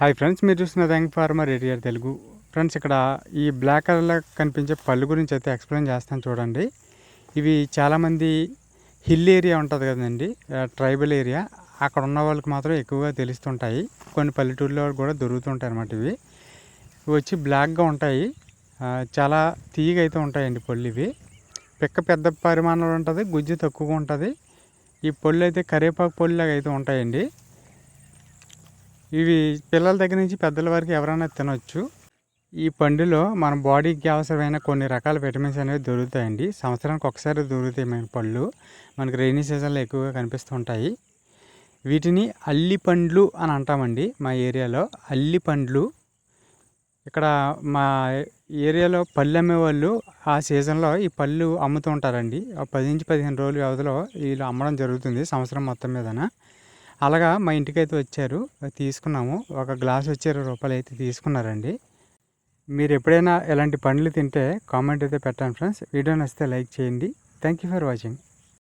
Hi friends మీరు చూస్తున్న thank farmer area Telugu friends ఇక్కడ ఈ బ్లాక్ కలర్లో కనిపించే పళ్ళు గురించి అయితే ఎక్స్ప్లెయిన్ చేస్తాను చూడండి. ఇవి చాలామంది హిల్ ఏరియా ఉంటుంది కదండి ట్రైబల్ ఏరియా అక్కడ ఉన్న వాళ్ళకి మాత్రం ఎక్కువగా తెలుస్తుంటాయి. కొన్ని పల్లెటూరులో కూడా దొరుకుతుంటాయి అన్నమాట ఇవి. ఇవి వచ్చి బ్లాక్గా ఉంటాయి. చాలా తీగ అయితే ఉంటాయండి పళ్ళు ఇవి. పిక్క పెద్ద పరిమాణంలో ఉంటుంది గుజ్జు తక్కువగా ఉంటుంది. ఈ పళ్ళు అయితే కరివేపాకు పళ్ళులాగా అయితే ఉంటాయండి. ఇవి పిల్లల దగ్గర నుంచి పెద్దల వరకు ఎవరైనా తినొచ్చు. ఈ పండులో మన బాడీకి అవసరమైన కొన్ని రకాల విటమిన్స్ అనేవి దొరుకుతాయండి. సంవత్సరానికి ఒకసారి దొరుకుతాయి మన పళ్ళు. మనకి రైనీ సీజన్లో ఎక్కువగా కనిపిస్తుంటాయి వీటిని అల్లి పండ్లు అని అంటామండి మా ఏరియాలో. అల్లి పండ్లు. ఇక్కడ మా ఏరియాలో పళ్ళు అమ్మేవాళ్ళు ఆ సీజన్లో ఈ పళ్ళు అమ్ముతూ ఉంటారండి. పది నుంచి పదిహేను రోజుల వ్యవధిలో వీళ్ళు అమ్మడం జరుగుతుంది సంవత్సరం మొత్తం మీదన. అలాగా మా ఇంటికి అయితే వచ్చారు. అది తీసుకున్నాము. ఒక గ్లాస్ వచ్చి ఇరవై రూపాయలు అయితే తీసుకున్నారండి. మీరు ఎప్పుడైనా ఇలాంటి పండ్లు తింటే కామెంట్ అయితే పెట్టండి ఫ్రెండ్స్. వీడియో నచ్చితే లైక్ చేయండి. Thank you for watching